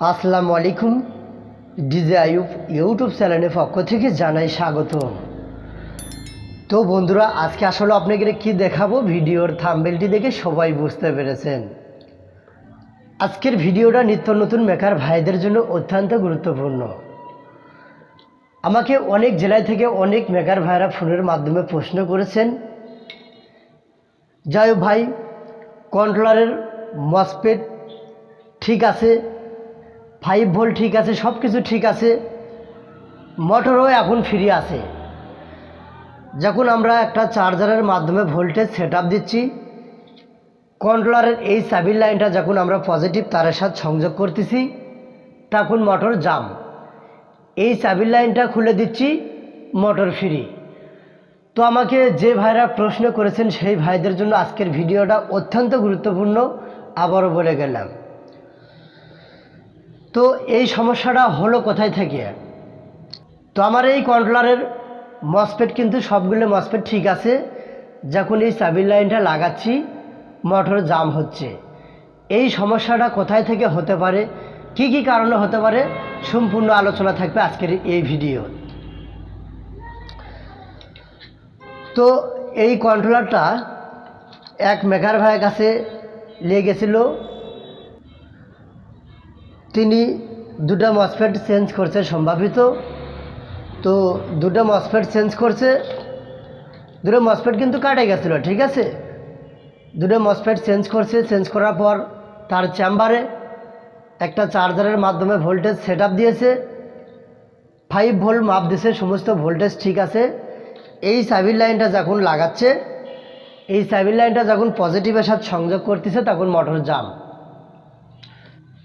আসসালামু আলাইকুম। DJ Ayub YouTube চ্যানেলের পক্ষ থেকে জানাই স্বাগত। তো বন্ধুরা, আজকে আসলে আপনাকে কি দেখাবো? ভিডিওর থাম্বেলটি দেখে সবাই বুঝতে পেরেছেন। আজকের ভিডিওটা নিত্য নতুন মেকার ভাইদের জন্য অত্যন্ত গুরুত্বপূর্ণ। আমাকে অনেক জেলায় থেকে অনেক মেকার ভাইরা ফোনের মাধ্যমে প্রশ্ন করেছেন, যাই ভাই, কন্ট্রোলারের মসপেট ঠিক আছে ফাইভ ভোল্ট ঠিক আছে সব কিছু ঠিক আছে। মোটরও এখন ফ্রি আছে। যখন আমরা একটা চার্জারের মাধ্যমে ভোল্টেজ সেট দিচ্ছি কন্ট্রোলারের এই সাবির লাইনটা যখন আমরা পজিটিভ তারের সাথে সংযোগ করতেছি, তখন মোটর জাম এই সাবির লাইনটা খুলে দিচ্ছি মোটর ফ্রি তো আমাকে যে ভাইরা প্রশ্ন করেছেন, সেই ভাইদের জন্য আজকের ভিডিওটা অত্যন্ত গুরুত্বপূর্ণ। আবারও বলে গেলাম। তো এই সমস্যাটা হলো কোথায় থেকে? তো আমার এই কন্ট্রোলারের মসপেট কিন্তু সবগুলো মসপেট ঠিক আছে, যখন এই সাবির লাইনটা লাগাচ্ছি মোটর জাম হচ্ছে। এই সমস্যাটা কোথায় থেকে হতে পারে? কি কি কারণে হতে পারে? সম্পূর্ণ আলোচনা থাকবে আজকের এই ভিডিও তো। এই কন্ট্রোলারটা এক মেকার ভাইয়ের কাছে নিয়ে গেছিল তিনি দুটো মসফেট চেঞ্জ করছে সম্ভাবিত। তো দুটো মসফেট চেঞ্জ করছে, দুটো মসফেট কিন্তু কাটে গেছিল, ঠিক আছে? দুটো মসফেট চেঞ্জ করছে চেঞ্জ করার পর তার চেম্বারে একটা চার্জারের মাধ্যমে ভোল্টেজ সেট দিয়েছে। ফাইভ ভোল্ট মাপ দিয়েছে, সমস্ত ভোল্টেজ ঠিক আছে। এই সাবির লাইনটা যখন লাগাচ্ছে, এই সাবির লাইনটা যখন পজিটিভের সাথে সংযোগ করতেছে, তখন মোটর জাম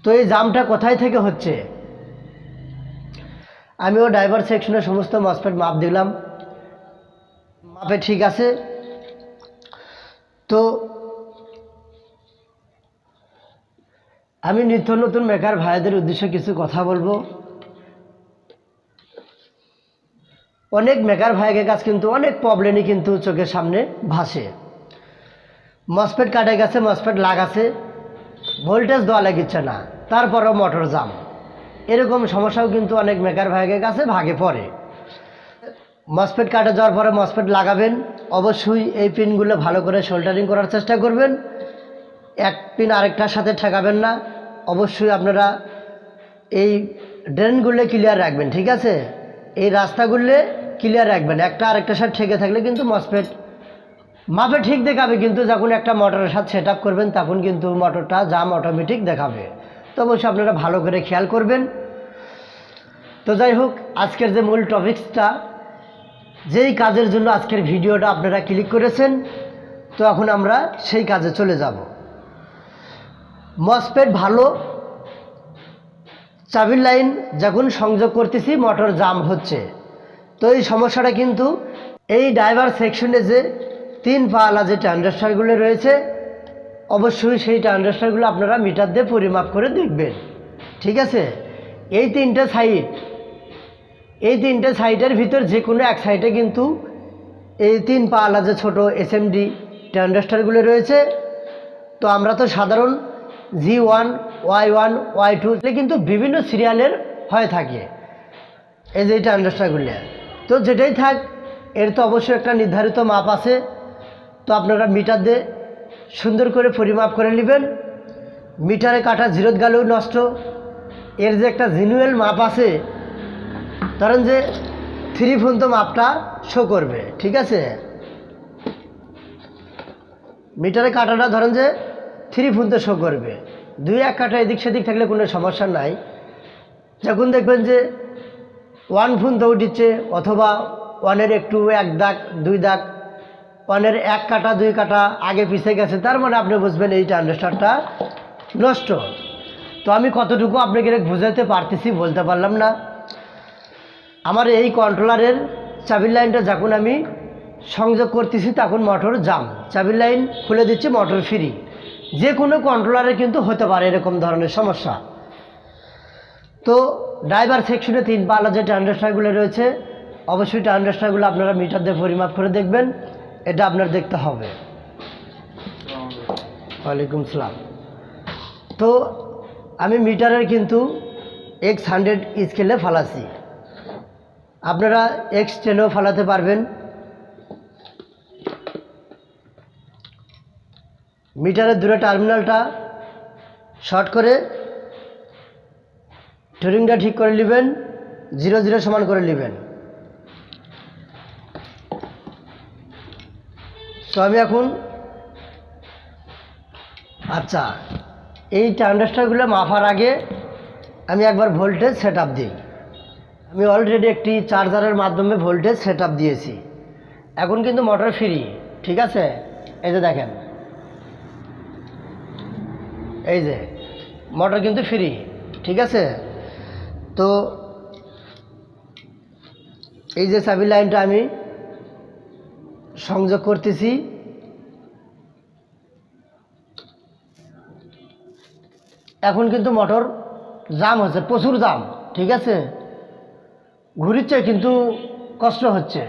তো এই জামটা কোথায় থেকে হচ্ছে? আমিও ড্রাইভার সেকশনের সমস্ত মসপেট মাপ দিলাম। মাপে ঠিক আছে। তো আমি নিত্য নতুন মেকার ভাইদের উদ্দেশ্যে কিছু কথা বলব। অনেক মেকার ভাইয়ের কাছে কিন্তু অনেক প্রবলেমই কিন্তু চোখের সামনে ভাসে। মসপেট কাটে গেছে মসপেট লাগাছে। ভোল্টেজ দেওয়া লাগিচ্ছে না, তারপরও মোটর জাম এরকম সমস্যাও কিন্তু অনেক মেকার ভাইয়ের কাছে ভাগে পড়ে। মসপেট কাটে যাওয়ার পরে মসপেট লাগাবেন, অবশ্যই এই পিনগুলো ভালো করে শোল্ডারিং করার চেষ্টা করবেন। এক পিন আরেকটার সাথে ঠেকাবেন না, অবশ্যই আপনারা এই ড্রেনগুলো ক্লিয়ার রাখবেন, ঠিক আছে? এই রাস্তাগুলো ক্লিয়ার রাখবেন, একটা আরেকটার সাথে ঠেকে থাকলে কিন্তু মসপেট মাপে ঠিক দেখাবে, কিন্তু যখন একটা মোটরের সাথে সেট করবেন, তখন কিন্তু মোটরটা জাম অটোমেটিক দেখাবে। তো অবশ্যই আপনারা ভালো করে খেয়াল করবেন। তো যাই হোক, আজকের যে মূল টপিক্সটা যেই কাজের জন্য আজকের ভিডিওটা আপনারা ক্লিক করেছেন, তো এখন আমরা সেই কাজে চলে যাব। মসপেট ভালো, চাবির লাইন যখন সংযোগ করতেছি মোটর জাম হচ্ছে। তো এই সমস্যাটা কিন্তু এই ড্রাইভার সেকশনে যে তিন পাওয়ালা যে ট্রানজাস্টারগুলো রয়েছে, অবশ্যই সেই ট্রানজাস্টারগুলো আপনারা মিটার দিয়ে পরিমাপ করে দেখবেন। ঠিক আছে? এই তিনটে সাইড এই তিনটে সাইডের ভিতর যে কোনো এক সাইডে কিন্তু এই তিন পাওয়ালা যে ছোটো এস এসএমডি ট্রানজাস্টারগুলো রয়েছে, তো আমরা তো সাধারণ G one Y one Y two কিন্তু বিভিন্ন সিরিয়ালের হয়ে থাকে। এই যে এই ট্রানজাস্টারগুলো তো যেটাই থাক, এর তো অবশ্যই একটা নির্ধারিত মাপ আছে। তো আপনারা মিটার দিয়ে সুন্দর করে পরিমাপ করে নেবেন। মিটারে কাটা জিরোত গেলেও নষ্ট। এর যে একটা জিনুয়েল মাপ আছে, ধরেন যে থ্রি ফোন তো মাপটা শো করবে, ঠিক আছে? মিটারে কাটাটা ধরেন যে থ্রি ফোন তো শো করবে। দুই এক কাটা এদিক সেদিক থাকলে কোনো সমস্যা নাই। যখন দেখবেন যে ওয়ান ফোন তো উঠিচ্ছে, অথবা ওয়ানের একটু এক দাগ, দুই দাগ ওয়ানের এক কাটা, দুই কাটা আগে পিছিয়ে গেছে, তার মানে আপনি বুঝবেন এই ট্রানজিস্টারটা নষ্ট। তো আমি কতটুকু আপনাকে বুঝাতে পারতেছি বলতে পারলাম না। আমার এই কন্ট্রোলারের চাবির লাইনটা যখন আমি সংযোগ করতেছি, তখন মোটর জাম চাবির লাইন খুলে দিচ্ছি মোটর ফ্রি যে কোনো কন্ট্রোলারে কিন্তু হতে পারে এরকম ধরনের সমস্যা। তো ড্রাইভার সেকশনে তিন পালা যে ট্রানজাস্টারগুলো রয়েছে, অবশ্যই ট্রানজাস্টারগুলো আপনারা মিটার দিয়ে পরিমাপ করে দেখবেন। এটা আপনার দেখতে হবে। ওয়ালাইকুম সালাম। তো আমি মিটারের কিন্তু এক্স হান্ড্রেড স্কেলে ফালাছি আপনারা এক্স টেনেও ফালাতে পারবেন। মিটারের দূরে টার্মিনালটা শর্ট করে ট্রেনিংটা ঠিক করে নেবেন জিরো জিরো সমান করে নেবেন। তো আমি এখন আচ্ছা এই ট্রানজিস্টারগুলো মাপার আগে আমি একবার ভোল্টেজ সেট দিই। আমি অলরেডি একটি চার্জারের মাধ্যমে ভোল্টেজ সেট দিয়েছি। এখন কিন্তু মোটর ফ্রি ঠিক আছে? এই যে দেখেন। এই যে মোটর কিন্তু ফ্রি ঠিক আছে? তো এই যে চাবি লাইনটা আমি সংযোগ করতেছি। এখন কিন্তু মোটর জাম হচ্ছে, প্রচুর জাম, ঠিক আছে? ঘুরিচ্ছে কিন্তু কষ্ট হচ্ছে।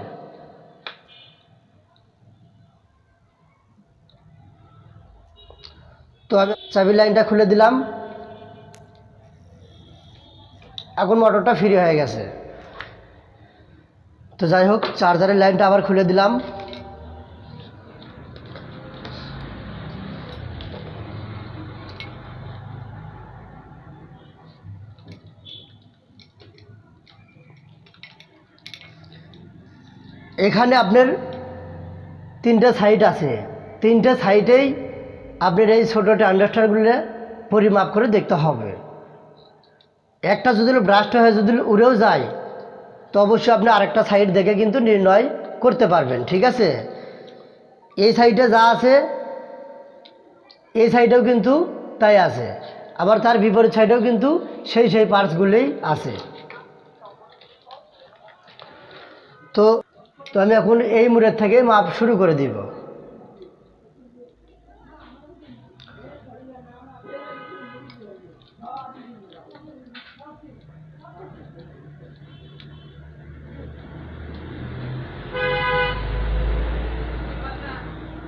তো আমি চাবি লাইনটা খুলে দিলাম। এখন মোটরটা ফ্রি হয়ে গেছে। তো যাই হোক, চার্জারের লাইনটা আবার খুলে দিলাম। এখানে আপনার তিনটে সাইড আছে। তিনটে সাইডেই আপনার এই ছোটো ট্রান্ডাস্টারগুলো পরিমাপ করে দেখতে হবে। একটা যদি ব্রাস্ট হয়ে যদি উড়েও যায়, তো অবশ্যই আপনি আরেকটা সাইড দেখে কিন্তু নির্ণয় করতে পারবেন, ঠিক আছে? এই সাইডে যা আছে, এই সাইডেও কিন্তু তাই আছে। আবার তার বিপরীত সাইডেও কিন্তু সেই সেই পার্টসগুলোই আছে। তো তো আমি এখন এই মুড়ের থেকে মাপ শুরু করে দিব।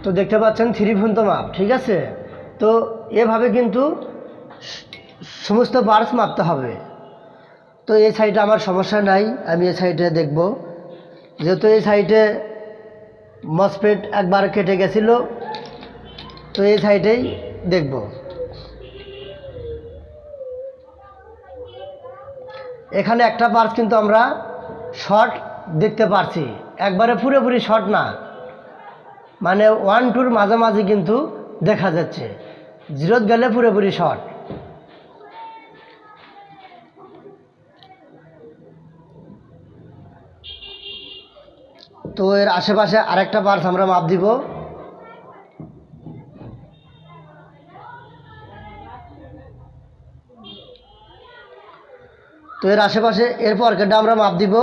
তো দেখতে পাচ্ছেন থ্রি ফোন তো মাপ, ঠিক আছে? তো এভাবে কিন্তু সমস্ত পার্টস মাপতে হবে। তো এই সাইডে আমার সমস্যা নাই, আমি এই সাইডে দেখব। যেহেতু এই সাইডে মসপেট একবার কেটে গেছিল, তো এই সাইডেই দেখব। এখানে একটা পার্টস কিন্তু আমরা শর্ট দেখতে পারছি। একবারে পুরোপুরি শর্ট না। মানে ওয়ান টুর মাঝামাঝি কিন্তু দেখা যাচ্ছে। জিরোত গেলে পুরোপুরি শর্ট। তো এর আশেপাশে আরেকটা পার্স আমরা মাপ দিব। তো এর আশেপাশে এর পরকেটটা আমরা মাপ দিব।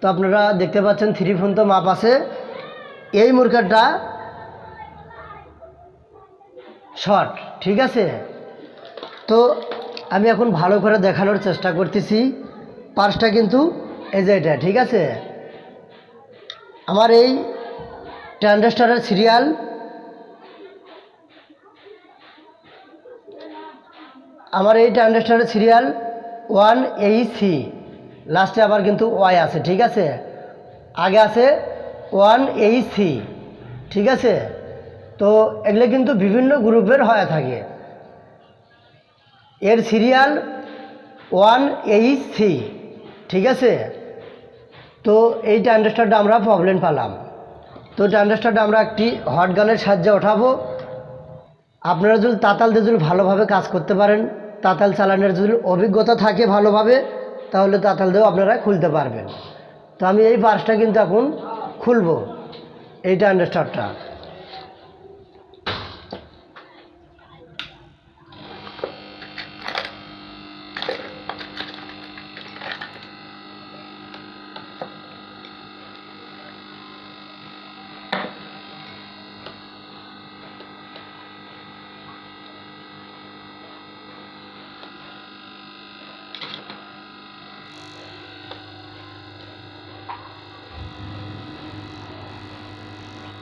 তো আপনারা দেখতে পাচ্ছেন থ্রি ফোন তো মাপ আছে। এই মুরগাটা শর্ট ঠিক আছে? তো আমি এখন ভালো করে দেখানোর চেষ্টা করতেছি। পার্সটা কিন্তু এই যে এটা, ঠিক আছে? আমার এই ট্রান্ডাস্টারের সিরিয়াল আমার এই ট্রান্ডাস্টারের সিরিয়াল ওয়ান এই সি। লাস্টে আবার কিন্তু ওয়াই আছে, ঠিক আছে? আগে আছে ওয়ান এই সি, ঠিক আছে? তো এগুলো কিন্তু বিভিন্ন গ্রুপের হয়ে থাকে। এর সিরিয়াল ওয়ান এইচ সি, ঠিক আছে? তো এই ট্রানজিস্টারটা আমরা প্রবলেম পালাম। তো ট্রানজিস্টারটা আমরা একটি হট গানের সাহায্যে ওঠাবো। আপনারা যদি তাতাল দিয়ে যদি ভালোভাবে কাজ করতে পারেন, তাতাল চালানোর যদি অভিজ্ঞতা থাকে ভালোভাবে, তাহলে তাতাল দিয়েও আপনারা খুলতে পারবেন। তো আমি এই পার্সটা কিন্তু এখন খুলবো এই ট্রান্ডাস্টারটা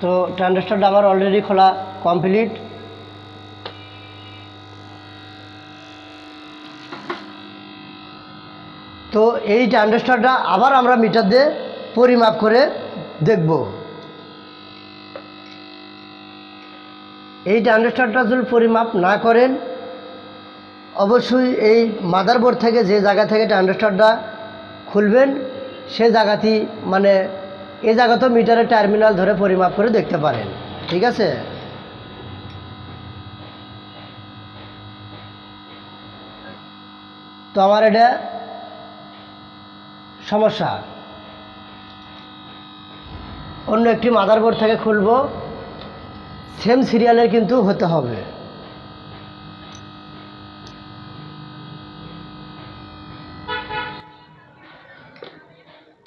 তো ট্রানজিস্টারটা আমার অলরেডি খোলা কমপ্লিট তো এই ট্রানজিস্টারটা আবার আমরা মিটার দিয়ে পরিমাপ করে দেখব। এই ট্রানজিস্টারটা যদি পরিমাপ না করেন, অবশ্যই এই মাদারবোর্ড থেকে যে জায়গা থেকে ট্রানজিস্টারটা খুলবেন, সে জায়গাতেই মানে এই জায়গাতেও মিটারের টার্মিনাল ধরে পরিমাপ করে দেখতে পারেন। ঠিক আছে? তো আমার এটা সমস্যা। অন্য একটি মাদারবোর্ড থেকে খুলবো। সেম সিরিয়ালের কিন্তু হতে হবে।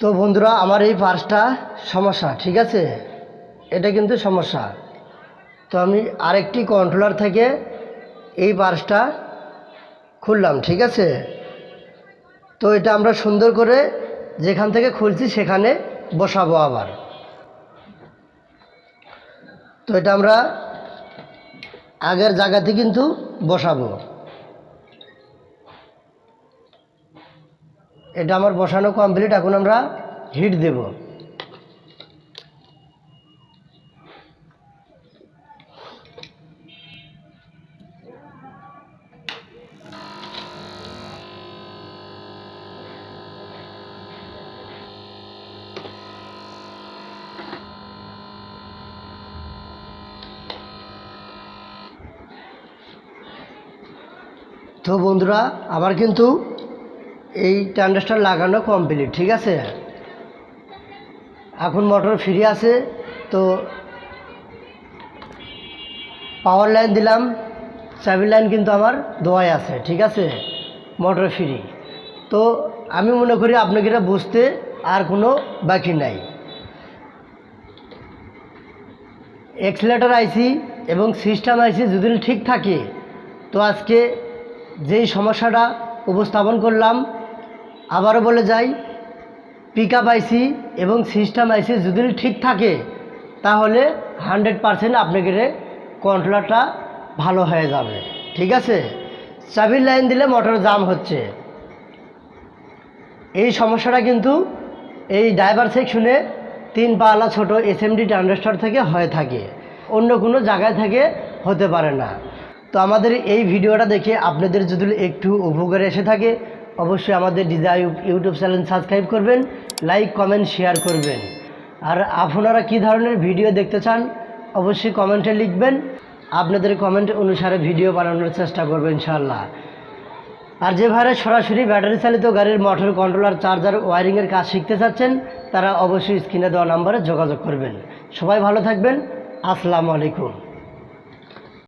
তো বন্ধুরা, আমার এই পার্সটা সমস্যা, ঠিক আছে? এটা কিন্তু সমস্যা। তো আমি আরেকটি কন্ট্রোলার থেকে এই পার্সটা খুললাম, ঠিক আছে? তো এটা আমরা সুন্দর করে যেখান থেকে খুলছি সেখানে বসাবো আবার। তো এটা আমরা আগের জায়গাতে কিন্তু বসাবো। এটা আমার বসানো কমপ্লিট এখন আমরা হিট দেব। তো বন্ধুরা আমার কিন্তু এই ট্যান্ডাসটা লাগানো কমপ্লিট ঠিক আছে? এখন মোটর ফ্রি আছে, তো পাওয়ার লাইন দিলাম চাবি লাইন কিন্তু আমার দোয়াই আছে, ঠিক আছে? মোটর ফ্রি তো আমি মনে করি আপনাকে এটা বুঝতে আর কোনো বাকি নাই। এক্সিলেটার আইসি এবং সিস্টেম আইসি যদি ঠিক থাকে, তো আজকে যেই সমস্যাটা উপস্থাপন করলাম আবারও বলে যাই পিক আপ আইসি এবং সিস্টেম আইসি যদি ঠিক থাকে, তাহলে হান্ড্রেড পারসেন্ট আপনাকে কন্ট্রোলারটা ভালো হয়ে যাবে। ঠিক আছে? চাবির লাইন দিলে মোটর জাম হচ্ছে। এই সমস্যাটা কিন্তু এই ড্রাইভার সেকশনে তিন পালা ছোট এসএমডি ট্রানজিস্টর থেকে হয়ে থাকে। অন্য কোনো জায়গায় থেকে হতে পারে না। তো আমাদের এই ভিডিওটা দেখে আপনাদের যদি একটু উপকারে এসে থাকে অবশ্যই আমাদের ডিজাই ইউটিউব চ্যানেল সাবস্ক্রাইব করবেন, লাইক, কমেন্ট, শেয়ার করবেন। আর আপনারা কী ধরনের ভিডিও দেখতে চান, অবশ্যই কমেন্টে লিখবেন। আপনাদের কমেন্ট অনুসারে ভিডিও বানানোর চেষ্টা করবেন ইনশাআল্লাহ। আর যে ভাইরা সরাসরি ব্যাটারি চালিত গাড়ির মোটর কন্ট্রোলার, চার্জার, ওয়ারিংয়ের কাজ শিখতে চাচ্ছেন, তারা অবশ্যই স্ক্রিনে দেওয়া নাম্বারে যোগাযোগ করবেন। সবাই ভালো থাকবেন। আসসালামু আলাইকুম।